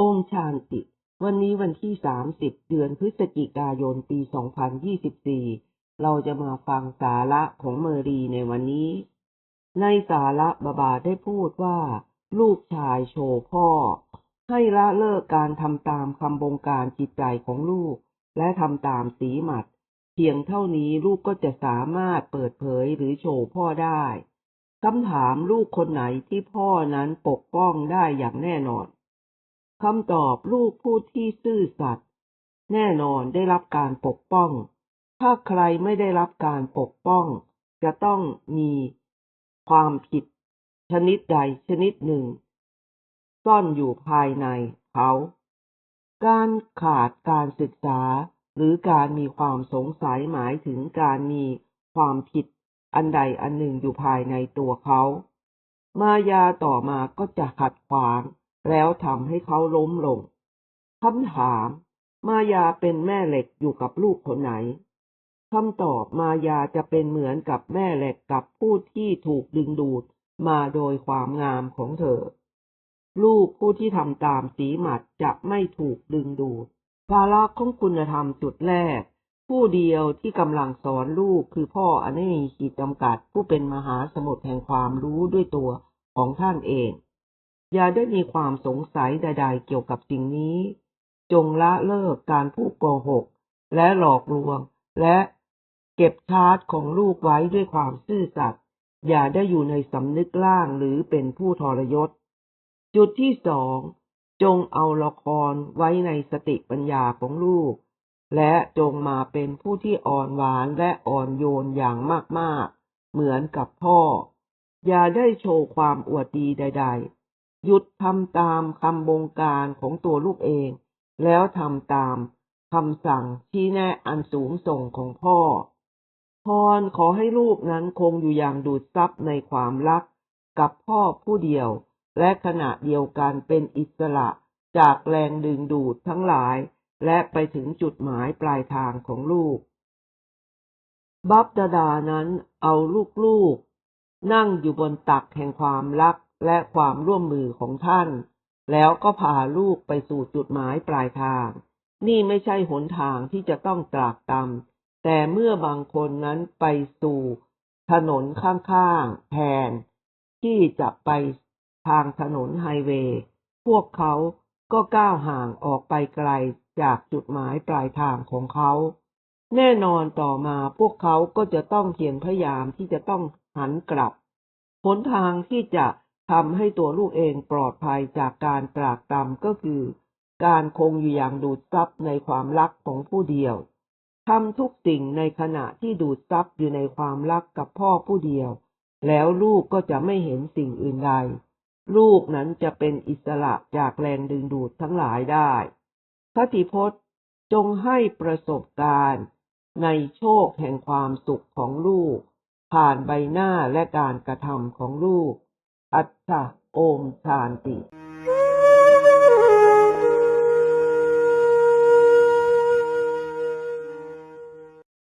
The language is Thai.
องชาติวันนี้วันที่ 30 เดือนพฤศจิกายน ปี 2024 เราจะมาฟังสาระของเมอรีในวันนี้ ในสาระบาบาได้พูดว่า ลูกชายโชว์พ่อ ให้ละเลิกการทำตามคำบงการจิตใจของลูก และทำตามสีหมัด เพียงเท่านี้ลูกก็จะสามารถเปิดเผยหรือโชว์พ่อได้คำถามลูกคนไหนที่พ่อนั้นปกป้องได้อย่างแน่นอน คำตอบลูกผู้ที่ซื่อสัตย์แน่นอนได้รับการปกป้อง ถ้าใครไม่ได้รับการปกป้อง จะต้องมีความผิดชนิดใดชนิดหนึ่ง ซ่อนอยู่ภายในเขา การขาดการศึกษา หรือการมีความสงสัยหมายถึงการมีความผิดอันใดอันหนึ่งอยู่ภายในตัวเขา มายาต่อมาก็จะขัดขวาง แล้วทำให้เขาล้มลงคำถาม มายาเป็นแม่เหล็กอยู่กับลูกคนไหนคำตอบมายาจะเป็นเหมือนกับแม่เหล็กกับผู้ที่ถูกดึงดูดมาโดยความงามของเธอ ลูกผู้ที่ทำตามสีหมัดจะไม่ถูกดึงดูดภาระของคุณธรรมจุดแรก ผู้เดียวที่กำลังสอนลูกคือพ่ออันไม่มีขีดจำกัดผู้เป็นมหาสมุทรแห่งความรู้ด้วยตัวของท่านเอง อย่าได้มีความสงสัยใด ๆ เกี่ยวกับสิ่งนี้ จงละเลิกการพูดโกหก และหลอกลวง และเก็บชาร์จของลูกไว้ด้วยความซื่อสัตย์อย่าได้อยู่ในสำนึกล่างหรือเป็นผู้ทรยศ จุดที่สองจงเอาละครไว้ในสติปัญญาของลูก และจงมาเป็นผู้ที่อ่อนหวานและอ่อนโยนอย่างมาก ๆ เหมือนกับพ่อ อย่าได้โชว์ความอวดดีใด ๆ หยุดทำตามคำบงการของตัวลูกเอง แล้วทำตามคำสั่งที่แน่อันสูงส่งของพ่อ พรขอให้ลูกนั้นคงอยู่อย่างดูดซับในความรักกับพ่อผู้เดียว และขณะเดียวกันเป็นอิสระจากแรงดึงดูดทั้งหลาย และไปถึงจุดหมายปลายทางของลูก บับดาดานั้นเอาลูกๆ นั่งอยู่บนตักแห่งความรัก และความร่วมมือของท่าน แล้วก็พาลูกไปสู่จุดหมายปลายทาง นี่ไม่ใช่หนทางที่จะต้องตรากตำแต่เมื่อบางคนนั้นไปสู่ถนนข้างๆแทน ที่จะไปทางถนนไฮเวย์ พวกเขาก็ก้าวห่างออกไปไกลจากจุดหมายปลายทางของเขา แน่นอนต่อมาพวกเขาก็จะต้องเพียรพยายามที่จะต้องหันกลับหนทางที่จะ ทำให้ตัวลูกเองปลอดภัยจากการตรากตรำก็คือ การคงอยู่อย่างดูดซับในความรักของผู้เดียวทำทุกสิ่งในขณะที่ดูดซับอยู่ในความรักกับพ่อผู้เดียว แล้วลูกก็จะไม่เห็นสิ่งอื่นใด ลูกนั้นจะเป็นอิสระจากแรงดึงดูดทั้งหลายได้คติพจน์จงให้ประสบการณ์ในโชคแห่งความสุขของลูก ผ่านใบหน้าและการกระทำของลูก अट्ठा ओम शांति